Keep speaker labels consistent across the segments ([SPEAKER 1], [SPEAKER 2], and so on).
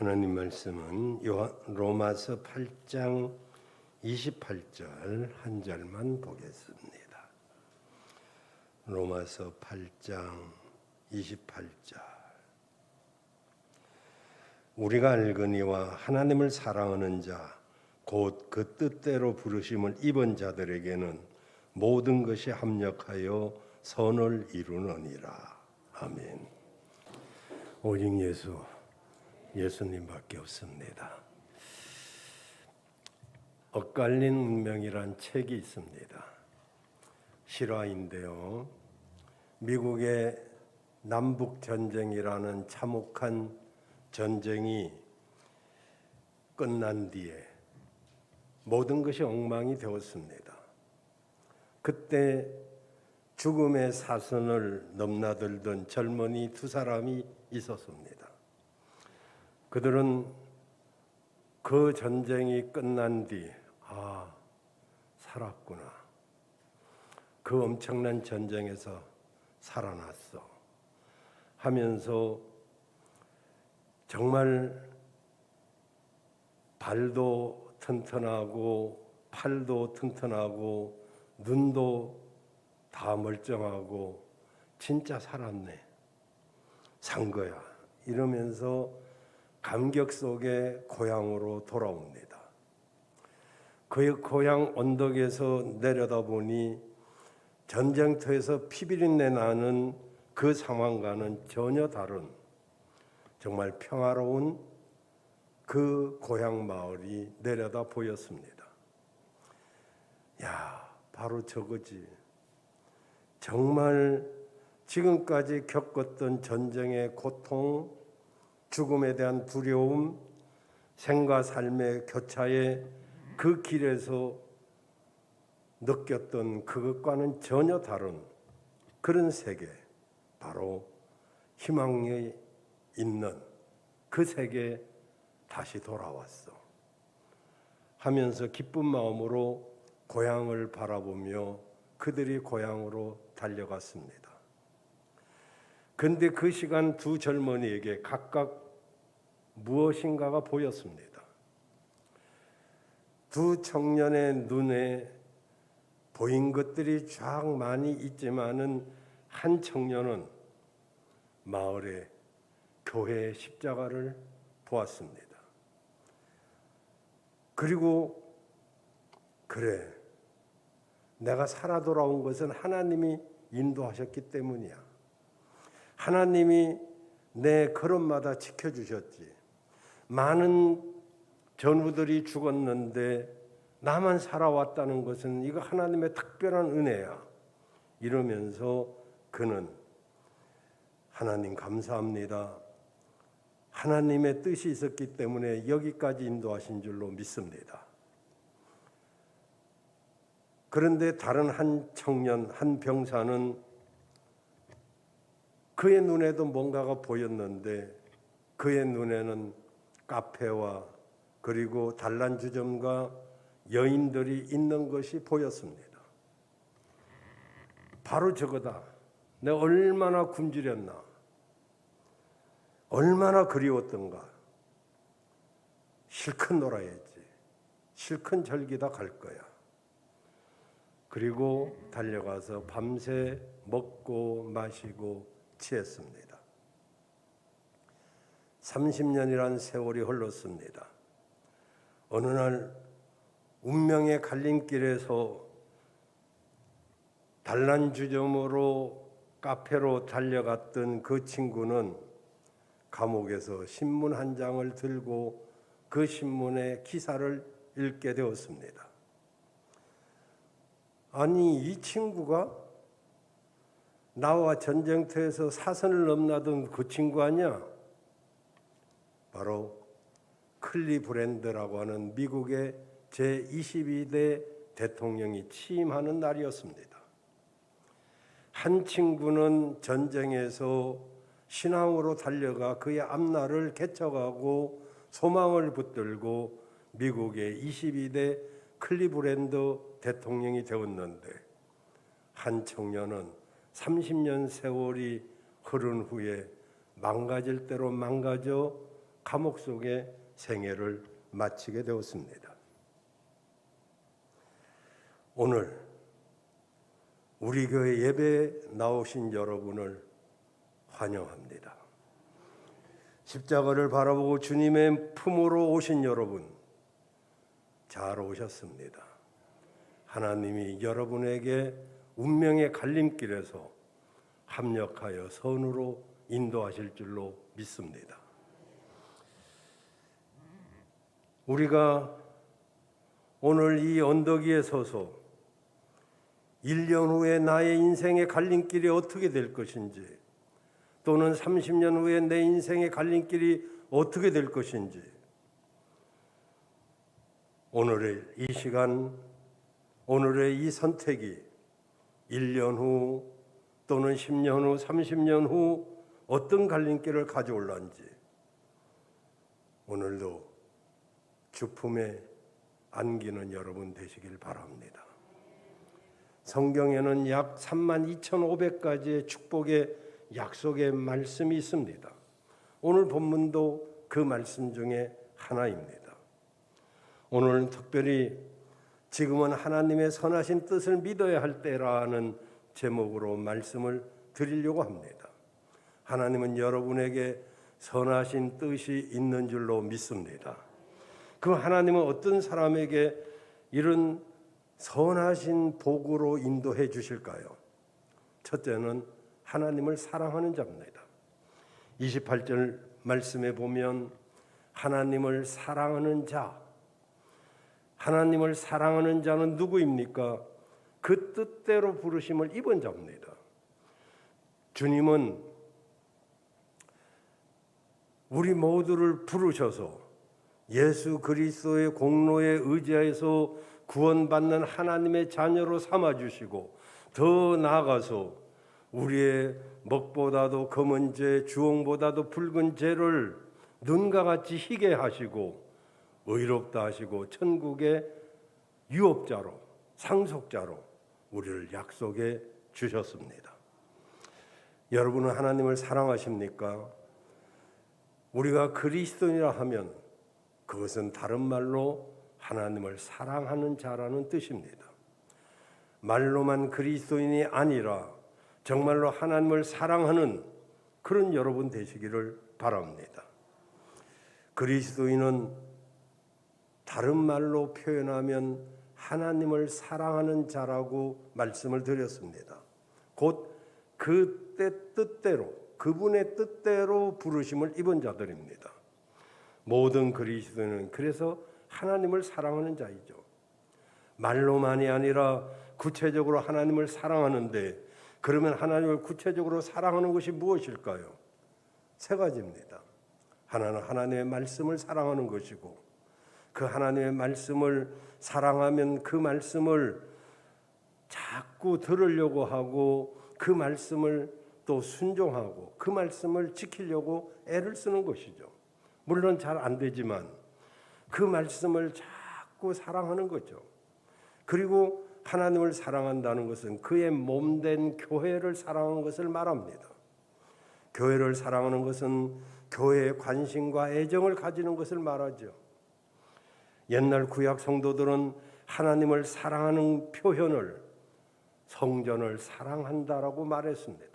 [SPEAKER 1] 하나님 말씀은 로마서 8장 28절 한 절만 보겠습니다. 로마서 8장 28절 우리가 알거니와 하나님을 사랑하는 자 곧 그 뜻대로 부르심을 입은 자들에게는 모든 것이 합력하여 선을 이루느니라. 아멘. 오직 예수 예수님밖에 없습니다. 엇갈린 운명이란 책이 있습니다. 실화인데요. 미국의 남북 전쟁이라는 참혹한 전쟁이 끝난 뒤에 모든 것이 엉망이 되었습니다. 그때 죽음의 사선을 넘나들던 젊은이 두 사람이 있었습니다. 그들은 그 전쟁이 끝난 뒤, 아, 살았구나. 그 엄청난 전쟁에서 살아났어. 하면서 정말 발도 튼튼하고 팔도 튼튼하고 눈도 다 멀쩡하고 진짜 살았네. 산 거야. 이러면서 감격 속에 고향으로 돌아옵니다. 그의 고향 언덕에서 내려다보니 전쟁터에서 피비린내 나는 그 상황과는 전혀 다른 정말 평화로운 그 고향 마을이 내려다 보였습니다. 야, 바로 저거지. 정말 지금까지 겪었던 전쟁의 고통, 죽음에 대한 두려움, 생과 삶의 교차에 그 길에서 느꼈던 그것과는 전혀 다른 그런 세계, 바로 희망이 있는 그 세계에 다시 돌아왔어. 하면서 기쁜 마음으로 고향을 바라보며 그들이 고향으로 달려갔습니다. 근데 그 시간 두 젊은이에게 각각 무엇인가가 보였습니다. 두 청년의 눈에 보인 것들이 쫙 많이 있지만은 한 청년은 마을의 교회 십자가를 보았습니다. 그리고 그래 내가 살아 돌아온 것은 하나님이 인도하셨기 때문이야. 하나님이 내 걸음마다 지켜주셨지. 많은 전우들이 죽었는데 나만 살아왔다는 것은 이거 하나님의 특별한 은혜야. 이러면서 그는 하나님 감사합니다. 하나님의 뜻이 있었기 때문에 여기까지 인도하신 줄로 믿습니다. 그런데 다른 한 청년, 한 병사는 그의 눈에도 뭔가가 보였는데 그의 눈에는 카페와 그리고 단란주점과 여인들이 있는 것이 보였습니다. 바로 저거다. 내가 얼마나 굶주렸나. 얼마나 그리웠던가. 실컷 놀아야지. 실컷 즐기다 갈 거야. 그리고 달려가서 밤새 먹고 마시고 취했습니다. 30년이란 세월이 흘렀습니다. 어느 날 운명의 갈림길에서 단란주점으로 카페로 달려갔던 그 친구는 감옥에서 신문 한 장을 들고 그 신문의 기사를 읽게 되었습니다. 아니, 이 친구가 나와 전쟁터에서 사선을 넘나던 그 친구 아니야? 바로 클리 브랜드라고 하는 미국의 제22대 대통령이 취임하는 날이었습니다. 한 친구는 전쟁에서 신앙으로 달려가 그의 앞날을 개척하고 소망을 붙들고 미국의 22대 클리브랜드 대통령이 되었는데 한 청년은 30년 세월이 흐른 후에 망가질 대로 망가져 감옥 속에 생애를 마치게 되었습니다. 오늘 우리 교회 예배에 나오신 여러분을 환영합니다. 십자가를 바라보고 주님의 품으로 오신 여러분 잘 오셨습니다. 하나님이 여러분에게 운명의 갈림길에서 합력하여 선으로 인도하실 줄로 믿습니다. 우리가 오늘 이 언덕 위에 서서 1년 후에 나의 인생의 갈림길이 어떻게 될 것인지 또는 30년 후에 내 인생의 갈림길이 어떻게 될 것인지 오늘의 이 시간 오늘의 이 선택이 1년 후 또는 10년 후 30년 후 어떤 갈림길을 가져올런지 오늘도 주품에 안기는 여러분 되시길 바랍니다. 성경에는 약 3만 2,500가지의 축복의 약속의 말씀이 있습니다. 오늘 본문도 그 말씀 중에 하나입니다. 오늘은 특별히 지금은 하나님의 선하신 뜻을 믿어야 할 때라는 제목으로 말씀을 드리려고 합니다. 하나님은 여러분에게 선하신 뜻이 있는 줄로 믿습니다. 그 하나님은 어떤 사람에게 이런 선하신 복으로 인도해 주실까요? 첫째는 하나님을 사랑하는 자입니다. 28절 말씀에 보면 하나님을 사랑하는 자, 하나님을 사랑하는 자는 누구입니까? 그 뜻대로 부르심을 입은 자입니다. 주님은 우리 모두를 부르셔서 예수 그리스도의 공로에 의지하여서 구원받는 하나님의 자녀로 삼아 주시고 더 나아가서 우리의 먹보다도 검은 죄, 주홍보다도 붉은 죄를 눈과 같이 희게 하시고 의롭다 하시고 천국의 유업자로 상속자로 우리를 약속해 주셨습니다. 여러분은 하나님을 사랑하십니까? 우리가 그리스도인이라 하면 그것은 다른 말로 하나님을 사랑하는 자라는 뜻입니다. 말로만 그리스도인이 아니라 정말로 하나님을 사랑하는 그런 여러분 되시기를 바랍니다. 그리스도인은 다른 말로 표현하면 하나님을 사랑하는 자라고 말씀을 드렸습니다. 곧 그때 뜻대로 그분의 뜻대로 부르심을 입은 자들입니다. 모든 그리스도인은 그래서 하나님을 사랑하는 자이죠. 말로만이 아니라 구체적으로 하나님을 사랑하는데 그러면 하나님을 구체적으로 사랑하는 것이 무엇일까요? 세 가지입니다. 하나는 하나님의 말씀을 사랑하는 것이고 그 하나님의 말씀을 사랑하면 그 말씀을 자꾸 들으려고 하고 그 말씀을 또 순종하고 그 말씀을 지키려고 애를 쓰는 것이죠. 물론 잘 안 되지만 그 말씀을 자꾸 사랑하는 거죠. 그리고 하나님을 사랑한다는 것은 그의 몸된 교회를 사랑하는 것을 말합니다. 교회를 사랑하는 것은 교회에 관심과 애정을 가지는 것을 말하죠. 옛날 구약 성도들은 하나님을 사랑하는 표현을 성전을 사랑한다라고 말했습니다.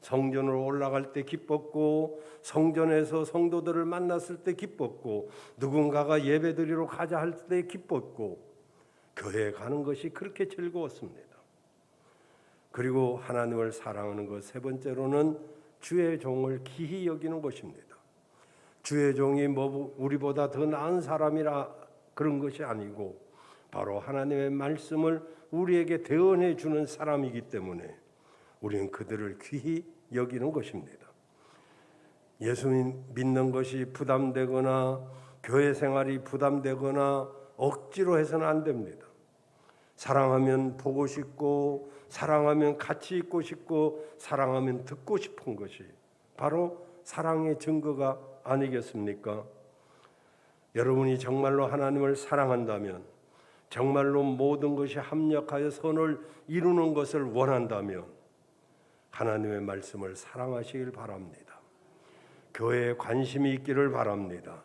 [SPEAKER 1] 성전으로 올라갈 때 기뻤고 성전에서 성도들을 만났을 때 기뻤고 누군가가 예배드리러 가자 할 때 기뻤고 교회에 가는 것이 그렇게 즐거웠습니다. 그리고 하나님을 사랑하는 것 세 번째로는 주의 종을 기히 여기는 것입니다. 주의 종이 뭐 우리보다 더 나은 사람이라 그런 것이 아니고 바로 하나님의 말씀을 우리에게 대언해 주는 사람이기 때문에 우리는 그들을 귀히 여기는 것입니다. 예수님 믿는 것이 부담되거나 교회 생활이 부담되거나 억지로 해서는 안 됩니다. 사랑하면 보고 싶고 사랑하면 같이 있고 싶고 사랑하면 듣고 싶은 것이 바로 사랑의 증거가 아니겠습니까? 여러분이 정말로 하나님을 사랑한다면 정말로 모든 것이 합력하여 선을 이루는 것을 원한다면 하나님의 말씀을 사랑하시길 바랍니다. 교회에 관심이 있기를 바랍니다.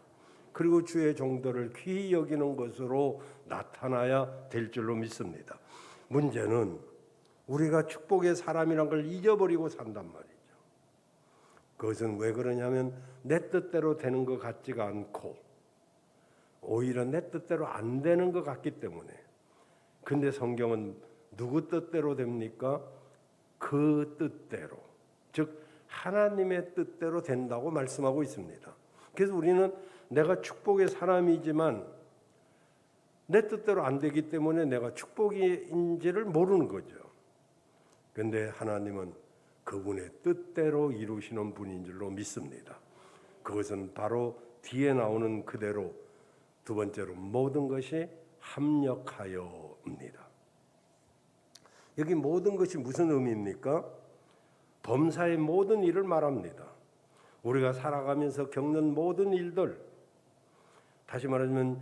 [SPEAKER 1] 그리고 주의 종도를 귀히 여기는 것으로 나타나야 될 줄로 믿습니다. 문제는 우리가 축복의 사람이란 걸 잊어버리고 산단 말이죠. 그것은 왜 그러냐면 내 뜻대로 되는 것 같지가 않고 오히려 내 뜻대로 안 되는 것 같기 때문에. 근데 성경은 누구 뜻대로 됩니까? 그 뜻대로. 즉 하나님의 뜻대로 된다고 말씀하고 있습니다. 그래서 우리는 내가 축복의 사람이지만 내 뜻대로 안 되기 때문에 내가 축복인지를 모르는 거죠. 근데 하나님은 그분의 뜻대로 이루시는 분인 줄로 믿습니다. 그것은 바로 뒤에 나오는 그대로 두 번째로 모든 것이 합력하여입니다. 여기 모든 것이 무슨 의미입니까? 범사의 모든 일을 말합니다. 우리가 살아가면서 겪는 모든 일들, 다시 말하면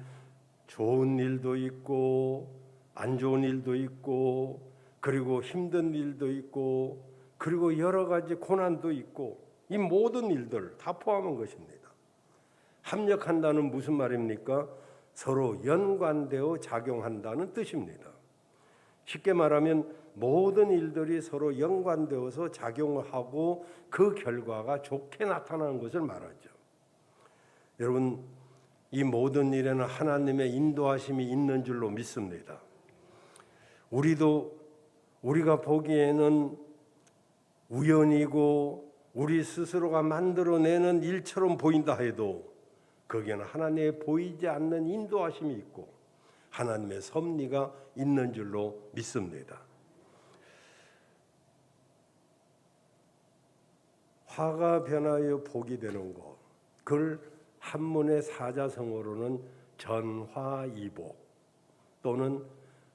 [SPEAKER 1] 좋은 일도 있고 안 좋은 일도 있고 그리고 힘든 일도 있고 그리고 여러 가지 고난도 있고 이 모든 일들 다 포함한 것입니다. 합력한다는 무슨 말입니까? 서로 연관되어 작용한다는 뜻입니다. 쉽게 말하면 모든 일들이 서로 연관되어서 작용을 하고 그 결과가 좋게 나타나는 것을 말하죠. 여러분, 이 모든 일에는 하나님의 인도하심이 있는 줄로 믿습니다. 우리도 우리가 보기에는 우연이고 우리 스스로가 만들어내는 일처럼 보인다 해도 거기에는 하나님의 보이지 않는 인도하심이 있고 하나님의 섭리가 있는 줄로 믿습니다. 화가 변하여 복이 되는 것. 그걸 한문의 사자성어로는 전화이복 또는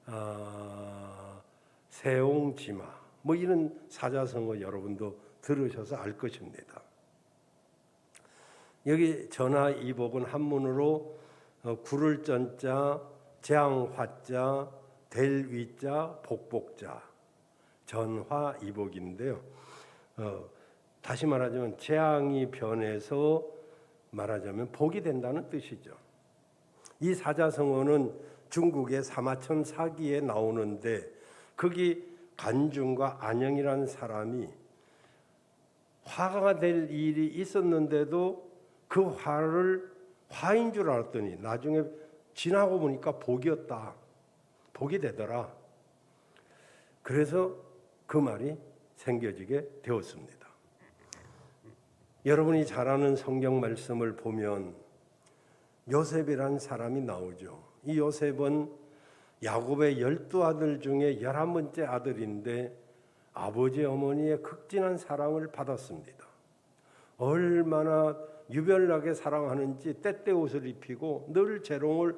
[SPEAKER 1] 아, 세옹지마 뭐 이런 사자성어 여러분도 들으셔서 알 것입니다. 여기 전화이복은 한문으로 어, 구를 전자, 재앙화자, 될 위자, 복복자 전화이복인데요. 어, 다시 말하자면 재앙이 변해서 말하자면 복이 된다는 뜻이죠. 이 사자성어는 중국의 사마천 사기에 나오는데 거기 간중과 안영이라는 사람이 화가 될 일이 있었는데도 그 화를 화인 줄 알았더니 나중에 지나고 보니까 복이었다. 복이 되더라. 그래서 그 말이 생겨지게 되었습니다. 여러분이 잘 아는 성경 말씀을 보면 요셉이라는 사람이 나오죠. 이 요셉은 야곱의 열두 아들 중에 열한 번째 아들인데 아버지 어머니의 극진한 사랑을 받았습니다. 얼마나 유별나게 사랑하는지 때때 옷을 입히고 늘 재롱을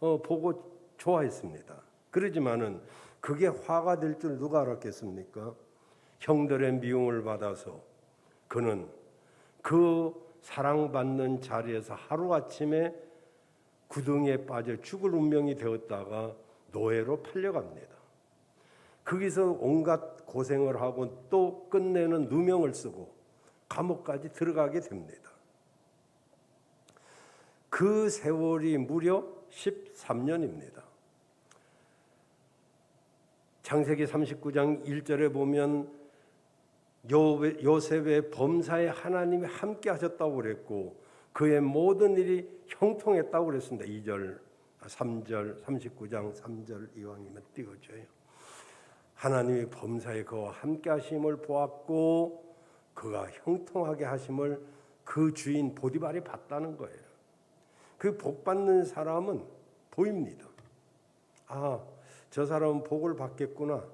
[SPEAKER 1] 어, 보고 좋아했습니다. 그러지만은 그게 화가 될 줄 누가 알았겠습니까? 형들의 미움을 받아서 그는 그 사랑받는 자리에서 하루아침에 구덩이에 빠져 죽을 운명이 되었다가 노예로 팔려갑니다. 거기서 온갖 고생을 하고 또 끝내는 누명을 쓰고 감옥까지 들어가게 됩니다. 그 세월이 무려 13년입니다. 창세기 39장 1절에 보면 요- 요셉의 범사에 하나님이 함께 하셨다고 그랬고 그의 모든 일이 형통했다고 그랬습니다. 2절, 3절, 39장 3절 이왕이면 띄워줘요. 하나님이 범사에 그와 함께 하심을 보았고 그가 형통하게 하심을 그 주인 보디발이 봤다는 거예요. 그 복 받는 사람은 보입니다. 아, 저 사람은 복을 받겠구나.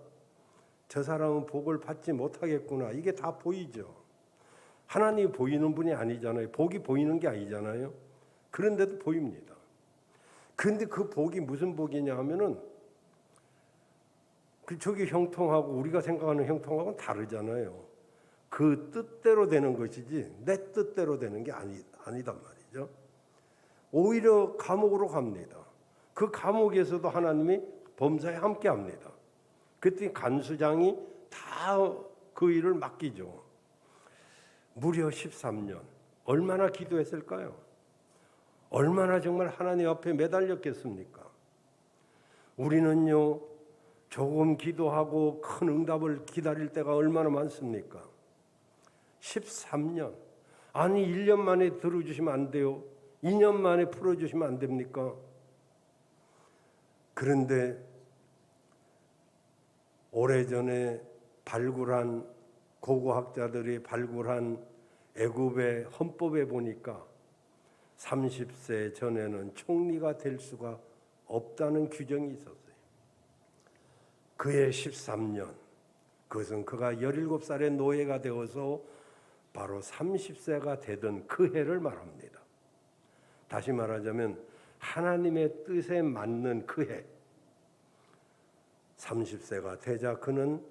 [SPEAKER 1] 저 사람은 복을 받지 못하겠구나. 이게 다 보이죠. 하나님이 보이는 분이 아니잖아요. 복이 보이는 게 아니잖아요. 그런데도 보입니다. 근데 그 복이 무슨 복이냐 하면은 그 저기 형통하고 우리가 생각하는 형통하고는 다르잖아요. 그 뜻대로 되는 것이지 내 뜻대로 되는 게 아니 아니단 말이죠. 오히려 감옥으로 갑니다. 그 감옥에서도 하나님이 범사에 함께 합니다. 그때 간수장이 다 그 일을 맡기죠. 무려 13년. 얼마나 기도했을까요? 얼마나 정말 하나님 앞에 매달렸겠습니까? 우리는요, 조금 기도하고 큰 응답을 기다릴 때가 얼마나 많습니까? 13년. 아니, 1년 만에 들어주시면 안 돼요. 2년 만에 풀어주시면 안 됩니까? 그런데 오래전에 발굴한 고고학자들이 발굴한 애굽의 헌법에 보니까 30세 전에는 총리가 될 수가 없다는 규정이 있었어요. 그의 13년, 그것은 그가 17살의 노예가 되어서 바로 30세가 되던 그 해를 말합니다. 다시 말하자면 하나님의 뜻에 맞는 그 해, 30세가 되자 그는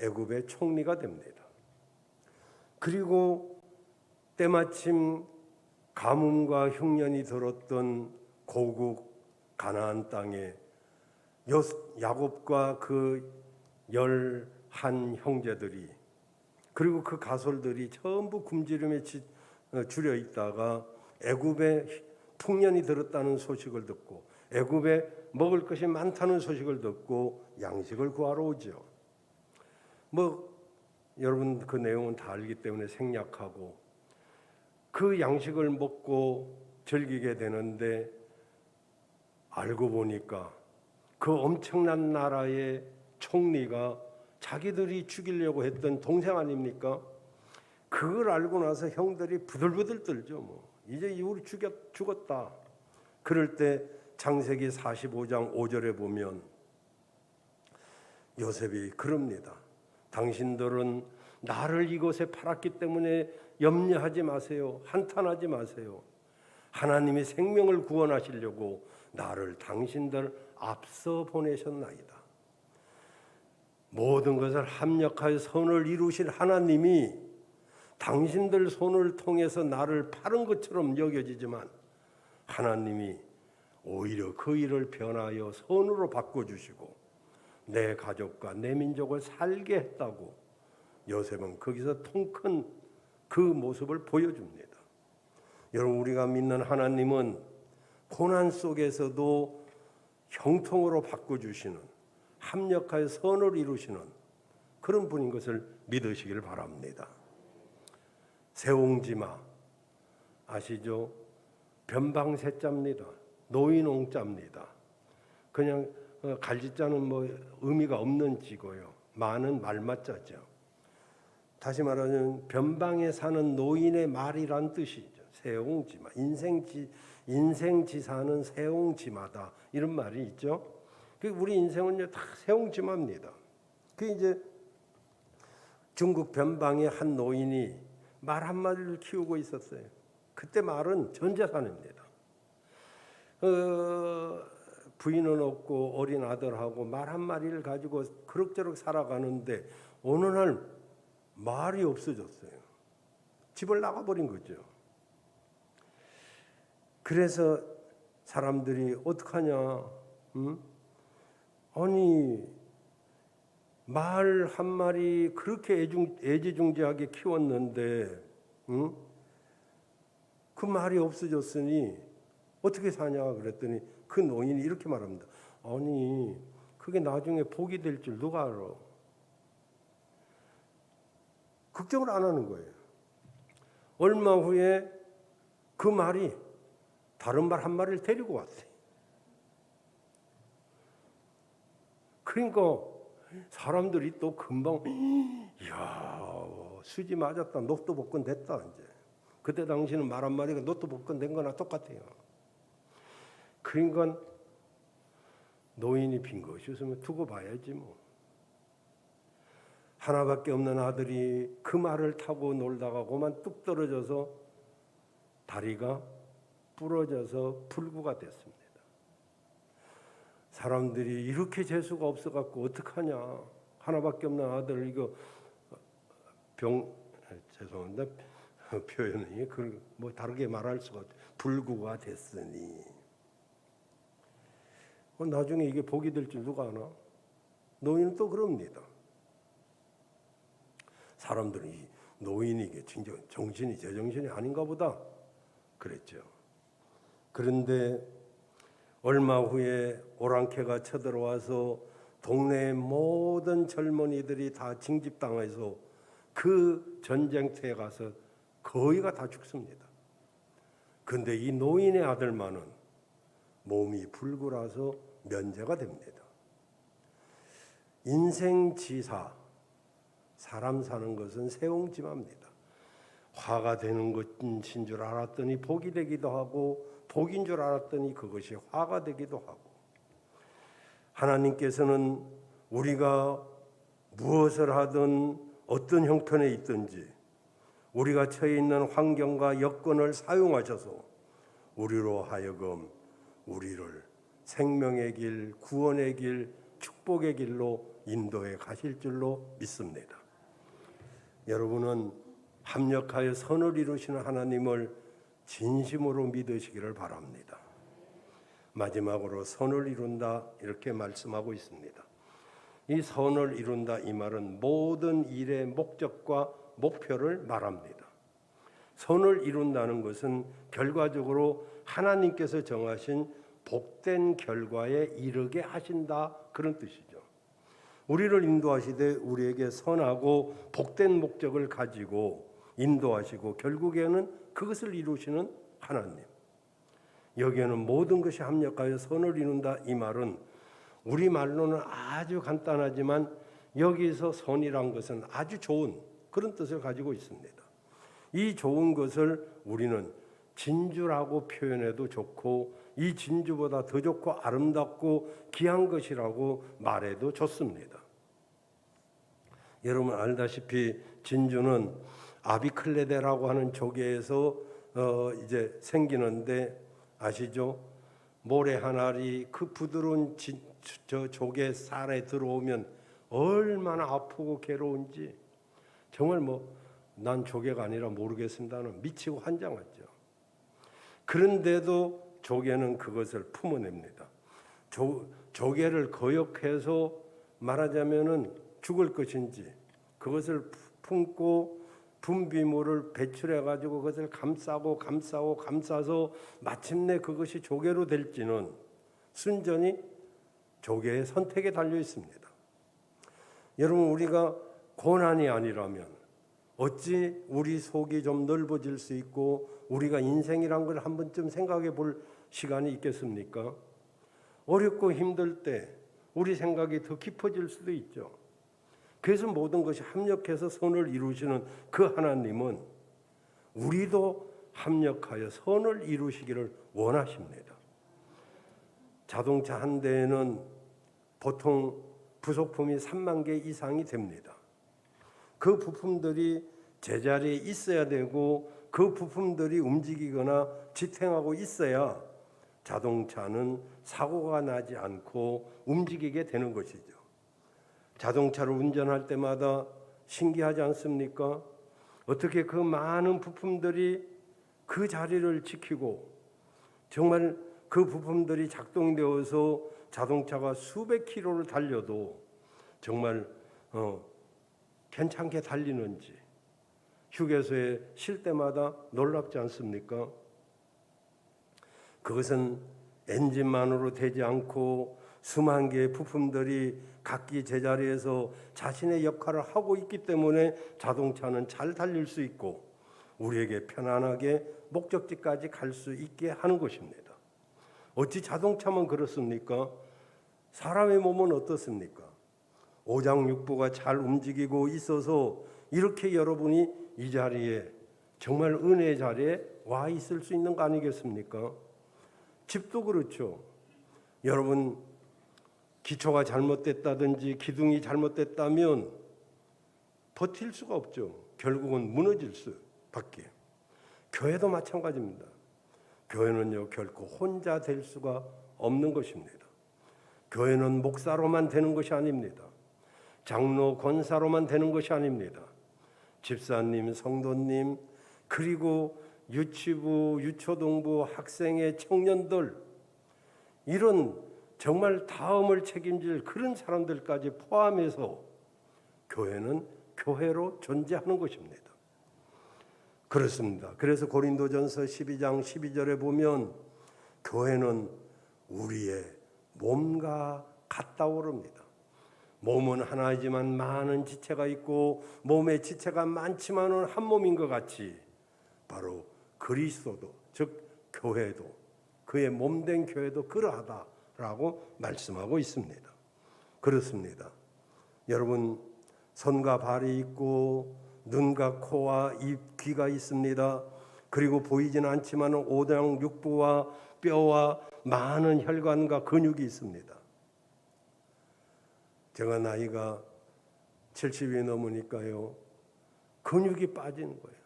[SPEAKER 1] 애굽의 총리가 됩니다. 그리고 때마침 가뭄과 흉년이 들었던 고국 가나안 땅에 요- 야곱과 그 열한 형제들이 그리고 그 가솔들이 전부 굶주림에 지- 어, 줄여 있다가 애굽에 풍년이 들었다는 소식을 듣고 애굽에 먹을 것이 많다는 소식을 듣고 양식을 구하러 오죠. 뭐 여러분 그 내용은 다 알기 때문에 생략하고 그 양식을 먹고 즐기게 되는데 알고 보니까 그 엄청난 나라의 총리가 자기들이 죽이려고 했던 동생 아닙니까? 그걸 알고 나서 형들이 부들부들 떨죠. 뭐 이제 우리 죽였, 죽었다. 그럴 때 창세기 45장 5절에 보면 요셉이 그럽니다. 당신들은 나를 이곳에 팔았기 때문에 염려하지 마세요. 한탄하지 마세요. 하나님이 생명을 구원하시려고 나를 당신들 앞서 보내셨나이다. 모든 것을 합력하여 선을 이루실 하나님이 당신들 손을 통해서 나를 파는 것처럼 여겨지지만 하나님이 오히려 그 일을 변하여 선으로 바꿔주시고 내 가족과 내 민족을 살게 했다고 요셉은 거기서 통 큰 그 모습을 보여줍니다. 여러분 우리가 믿는 하나님은 고난 속에서도 형통으로 바꿔주시는 합력하여 선을 이루시는 그런 분인 것을 믿으시길 바랍니다. 세옹지마 아시죠? 변방세자입니다. 노인홍자입니다. 그냥 어, 갈지자는 뭐 의미가 없는 지고요. 마는 말맞자죠. 다시 말하면 변방에 사는 노인의 말이란 뜻이죠. 세옹지마 인생지 인생지사는 세옹지마다 이런 말이 있죠. 그 우리 인생은요 다 세옹지마입니다. 그 이제 중국 변방의 한 노인이 말 한마디를 키우고 있었어요. 그때 말은 전 재산입니다. 어, 부인은 없고 어린 아들하고 말 한 마리를 가지고 그럭저럭 살아가는데 어느 날 말이 없어졌어요. 집을 나가버린 거죠. 그래서 사람들이 어떡하냐? 응? 아니 말 한 마리 그렇게 애중, 애지중지하게 키웠는데 응? 그 말이 없어졌으니 어떻게 사냐 그랬더니 그 노인이 이렇게 말합니다. 아니 그게 나중에 복이 될 줄 누가 알아? 걱정을 안 하는 거예요. 얼마 후에 그 말이 다른 말 한 마리를 데리고 왔어요. 그러니까 사람들이 또 금방 이야 수지 맞았다 녹도 복권 됐다 이제 그때 당시는 말 한마디가 녹도 복권 된 거나 똑같아요 그러니까 노인이 빈 것이 있으면 두고 봐야지 뭐. 하나밖에 없는 아들이 그 말을 타고 놀다가 그만 뚝 떨어져서 다리가 부러져서 불구가 됐습니다. 사람들이 이렇게 재수가 없어 갖고 어떡하냐. 하나밖에 없는 아들 이거 병 죄송한데 표현이 그뭐 다르게 말할 수가 없 불구가 됐으니. 어, 나중에 이게 복이 될 줄 누가 아나 노인은 또 그럽니다. 사람들이 노인이게 진정 정신이 제정신이 아닌가 보다 그랬죠. 그런데 얼마 후에 오랑캐가 쳐들어와서 동네의 모든 젊은이들이 다 징집당해서 그 전쟁터에 가서 거의가 다 죽습니다. 근데 이 노인의 아들만은 몸이 불굴아서 면제가 됩니다. 인생지사 사람 사는 것은 세옹지마입니다. 화가 되는 것인 줄 알았더니 복이 되기도 하고 복인 줄 알았더니 그것이 화가 되기도 하고 하나님께서는 우리가 무엇을 하든 어떤 형편에 있든지 우리가 처해 있는 환경과 여건을 사용하셔서 우리로 하여금 우리를 생명의 길, 구원의 길, 축복의 길로 인도해 가실 줄로 믿습니다. 여러분은 합력하여 선을 이루시는 하나님을 진심으로 믿으시기를 바랍니다. 마지막으로 선을 이룬다 이렇게 말씀하고 있습니다. 이 선을 이룬다 이 말은 모든 일의 목적과 목표를 말합니다. 선을 이룬다는 것은 결과적으로 하나님께서 정하신 복된 결과에 이르게 하신다 그런 뜻이죠. 우리를 인도하시되 우리에게 선하고 복된 목적을 가지고 인도하시고 결국에는 그것을 이루시는 하나님. 여기에는 모든 것이 합력하여 선을 이룬다 이 말은 우리 말로는 아주 간단하지만 여기서 선이란 것은 아주 좋은 그런 뜻을 가지고 있습니다. 이 좋은 것을 우리는 진주라고 표현해도 좋고 이 진주보다 더 좋고 아름답고 귀한 것이라고 말해도 좋습니다. 여러분 알다시피 진주는 아비클레데라고 하는 조개에서 어 이제 생기는데 아시죠? 모래 한 알이 그 부드러운 진, 저 조개 살에 들어오면 얼마나 아프고 괴로운지 정말 뭐 난 조개가 아니라 모르겠습니다는 미치고 환장하죠. 그런데도 조개는 그것을 품어냅니다. 조, 조개를 거역해서 말하자면은 죽을 것인지 그것을 품고 분비물을 배출해 가지고 그것을 감싸고 감싸고 감싸서 마침내 그것이 조개로 될지는 순전히 조개의 선택에 달려 있습니다. 여러분 우리가 고난이 아니라면 어찌 우리 속이 좀 넓어질 수 있고 우리가 인생이란 걸 한 번쯤 생각해 볼 시간이 있겠습니까? 어렵고 힘들 때 우리 생각이 더 깊어질 수도 있죠. 그래서 모든 것이 합력해서 선을 이루시는 그 하나님은 우리도 합력하여 선을 이루시기를 원하십니다. 자동차 한 대에는 보통 부속품이 3만 개 이상이 됩니다. 그 부품들이 제자리에 있어야 되고 그 부품들이 움직이거나 지탱하고 있어야 자동차는 사고가 나지 않고 움직이게 되는 것이죠. 자동차를 운전할 때마다 신기하지 않습니까? 어떻게 그 많은 부품들이 그 자리를 지키고 정말 그 부품들이 작동되어서 자동차가 수백 킬로를 달려도 정말 어, 괜찮게 달리는지 휴게소에 쉴 때마다 놀랍지 않습니까? 그것은 엔진만으로 되지 않고 수만 개의 부품들이 각기 제자리에서 자신의 역할을 하고 있기 때문에 자동차는 잘 달릴 수 있고 우리에게 편안하게 목적지까지 갈 수 있게 하는 것입니다. 어찌 자동차만 그렇습니까? 사람의 몸은 어떻습니까? 오장육부가 잘 움직이고 있어서 이렇게 여러분이 이 자리에 정말 은혜의 자리에 와 있을 수 있는 거 아니겠습니까? 집도 그렇죠. 여러분 기초가 잘못됐다든지 기둥이 잘못됐다면 버틸 수가 없죠. 결국은 무너질 수밖에. 교회도 마찬가지입니다. 교회는요 결코 혼자 될 수가 없는 것입니다. 교회는 목사로만 되는 것이 아닙니다. 장로 권사로만 되는 것이 아닙니다. 집사님, 성도님, 그리고 유치부, 유초동부, 학생의 청년들 이런 정말 다음을 책임질 그런 사람들까지 포함해서 교회는 교회로 존재하는 것입니다. 그렇습니다. 그래서 고린도전서 12장 12절에 보면 교회는 우리의 몸과 같다 오릅니다. 몸은 하나이지만 많은 지체가 있고 몸의 지체가 많지만은 한 몸인 것 같이 바로 그리스도도 즉 교회도 그의 몸된 교회도 그러하다라고 말씀하고 있습니다. 그렇습니다. 여러분 손과 발이 있고 눈과 코와 입, 귀가 있습니다. 그리고 보이지는 않지만 오장 육부와 뼈와 많은 혈관과 근육이 있습니다. 제가 나이가 70이 넘으니까요. 근육이 빠지는 거예요.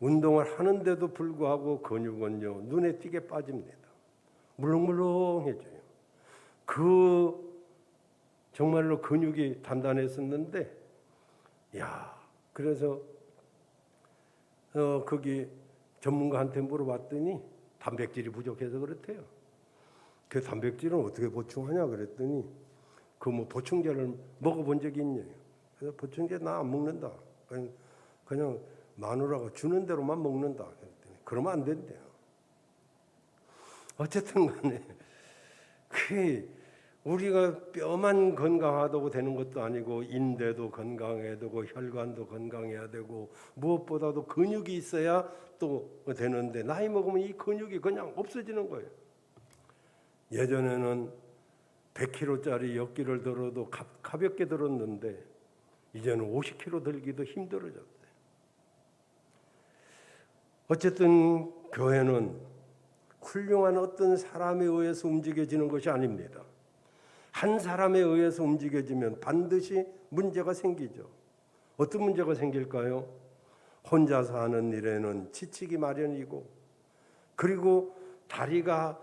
[SPEAKER 1] 운동을 하는데도 불구하고 근육은요. 눈에 띄게 빠집니다. 물렁물렁해져요. 그 정말로 근육이 단단했었는데 야, 그래서 어 거기 전문가한테 물어봤더니 단백질이 부족해서 그렇대요. 그 단백질은 어떻게 보충하냐 그랬더니 그 뭐 보충제를 먹어본 적이 있냐. 그래서 보충제 나 안 먹는다. 그냥, 그냥 마누라가 주는 대로만 먹는다. 그랬더니 그러면 안 된대요. 어쨌든 간에 그 우리가 뼈만 건강하다고 되는 것도 아니고 인대도 건강해야 되고 혈관도 건강해야 되고 무엇보다도 근육이 있어야 또 되는데 나이 먹으면 이 근육이 그냥 없어지는 거예요. 예전에는 100kg짜리 역기를 들어도 가, 가볍게 들었는데 이제는 50kg 들기도 힘들어졌어요. 어쨌든 교회는 훌륭한 어떤 사람에 의해서 움직여지는 것이 아닙니다. 한 사람에 의해서 움직여지면 반드시 문제가 생기죠. 어떤 문제가 생길까요? 혼자서 하는 일에는 지치기 마련이고, 그리고 다리가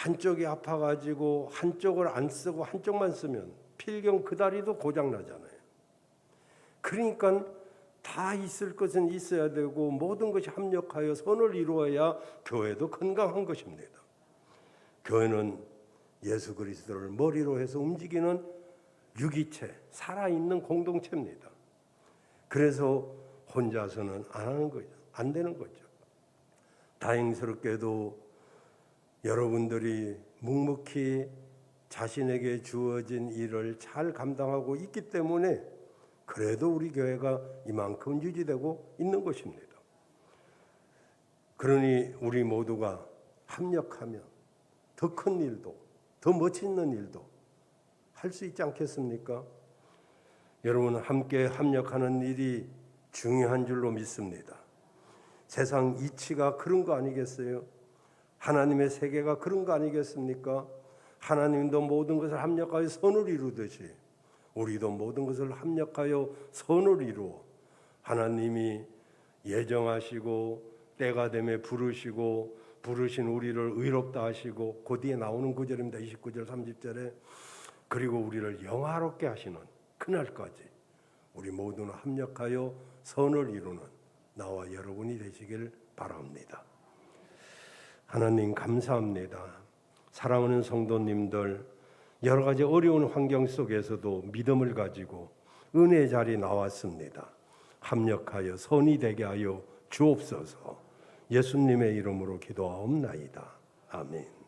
[SPEAKER 1] 한쪽이 아파가지고 한쪽을 안 쓰고 한쪽만 쓰면 필경 그 다리도 고장 나잖아요. 그러니까 다 있을 것은 있어야 되고 모든 것이 합력하여 선을 이루어야 교회도 건강한 것입니다. 교회는 예수 그리스도를 머리로 해서 움직이는 유기체, 살아있는 공동체입니다. 그래서 혼자서는 안 하는 거죠. 안 되는 거죠. 다행스럽게도 여러분들이 묵묵히 자신에게 주어진 일을 잘 감당하고 있기 때문에 그래도 우리 교회가 이만큼 유지되고 있는 것입니다. 그러니 우리 모두가 합력하면 더 큰 일도 더 멋있는 일도 할 수 있지 않겠습니까? 여러분 함께 합력하는 일이 중요한 줄로 믿습니다. 세상 이치가 그런 거 아니겠어요? 하나님의 세계가 그런 거 아니겠습니까? 하나님도 모든 것을 합력하여 선을 이루듯이 우리도 모든 것을 합력하여 선을 이루어 하나님이 예정하시고 때가 되매 부르시고 부르신 우리를 의롭다 하시고 그 뒤에 나오는 구절입니다. 29절 30절에 그리고 우리를 영화롭게 하시는 그날까지 우리 모두는 합력하여 선을 이루는 나와 여러분이 되시길 바랍니다. 하나님 감사합니다. 사랑하는 성도님들 여러 가지 어려운 환경 속에서도 믿음을 가지고 은혜 자리 나왔습니다. 합력하여 선이 되게 하여 주옵소서. 예수님의 이름으로 기도하옵나이다. 아멘.